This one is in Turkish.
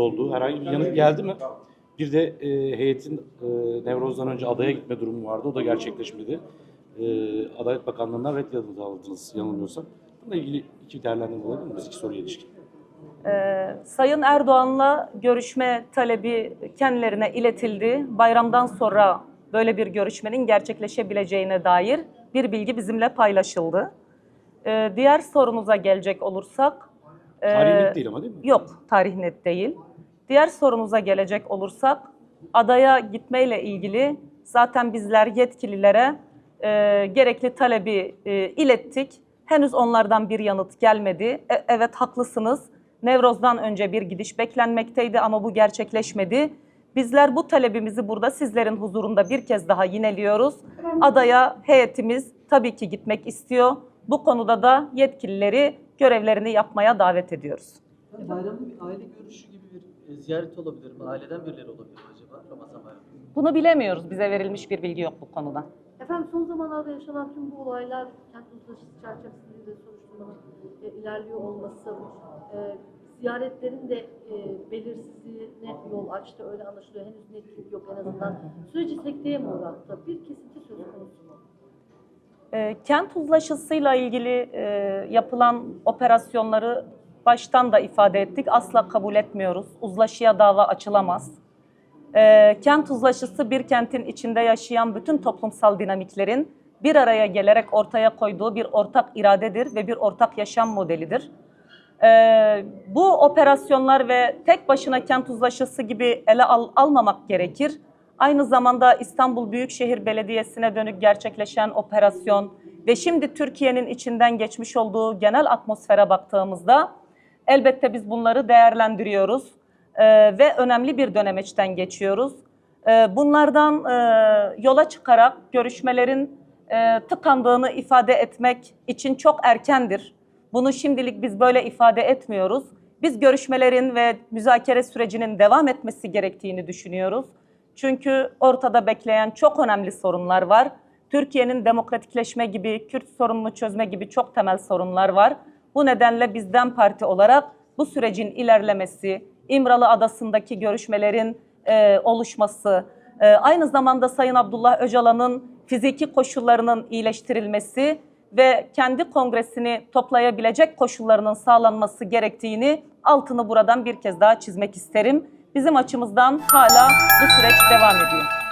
oldu. Herhangi bir yanıt geldi mi? Bir de e, heyetin e, Nevroz'dan önce adaya gitme durumu vardı. O da gerçekleşmedi. E, Adalet Bakanlığı'ndan red yanıtı aldınız yanılmıyorsam. Bununla ilgili iki değerlendirme olabilir mi? İki soruya ilişkin. Ee, Sayın Erdoğan'la görüşme talebi kendilerine iletildi. Bayramdan sonra böyle bir görüşmenin gerçekleşebileceğine dair bir bilgi bizimle paylaşıldı. Ee, diğer sorunuza gelecek olursak... Tarih net değil ama değil mi? Yok, tarih net değil. Diğer sorumuza gelecek olursak, adaya gitmeyle ilgili zaten bizler yetkililere e, gerekli talebi e, ilettik. Henüz onlardan bir yanıt gelmedi. E- evet haklısınız. Nevroz'dan önce bir gidiş beklenmekteydi ama bu gerçekleşmedi. Bizler bu talebimizi burada sizlerin huzurunda bir kez daha yineliyoruz. Adaya heyetimiz tabii ki gitmek istiyor. Bu konuda da yetkilileri görevlerini yapmaya davet ediyoruz. Bayramın bir aile görüşü gibi bir e, ziyaret olabilir mi? Aileden birileri olabilir mi acaba Ramazan bayramı? Bunu bilemiyoruz. Bize verilmiş bir bilgi yok bu konuda. Efendim son zamanlarda yaşanan tüm bu olaylar kent uzlaşısı çerçevesinde de soruşturmanın e, ilerliyor olması, e, ziyaretlerin de e, belirsizliğine yol açtı. Öyle anlaşılıyor. Henüz netlik yok en azından. Süreci sekteye mi uğrattı? Bir kesinti söz konusu? E, kent uzlaşısıyla ilgili e, yapılan operasyonları baştan da ifade ettik. Asla kabul etmiyoruz. Uzlaşıya dava açılamaz. E, kent uzlaşısı bir kentin içinde yaşayan bütün toplumsal dinamiklerin bir araya gelerek ortaya koyduğu bir ortak iradedir ve bir ortak yaşam modelidir. E, bu operasyonlar ve tek başına kent uzlaşısı gibi ele al- almamak gerekir. Aynı zamanda İstanbul Büyükşehir Belediyesi'ne dönük gerçekleşen operasyon ve şimdi Türkiye'nin içinden geçmiş olduğu genel atmosfere baktığımızda elbette biz bunları değerlendiriyoruz Ee, ve önemli bir dönemeçten geçiyoruz. Ee, bunlardan e, yola çıkarak görüşmelerin e, tıkandığını ifade etmek için çok erkendir. Bunu şimdilik biz böyle ifade etmiyoruz. Biz görüşmelerin ve müzakere sürecinin devam etmesi gerektiğini düşünüyoruz. Çünkü ortada bekleyen çok önemli sorunlar var. Türkiye'nin demokratikleşme gibi, Kürt sorununu çözme gibi çok temel sorunlar var. Bu nedenle bizden parti olarak bu sürecin ilerlemesi, İmralı Adası'ndaki görüşmelerin e, oluşması, e, aynı zamanda Sayın Abdullah Öcalan'ın fiziki koşullarının iyileştirilmesi ve kendi kongresini toplayabilecek koşullarının sağlanması gerektiğini altını buradan bir kez daha çizmek isterim. Bizim açımızdan hala bu süreç devam ediyor.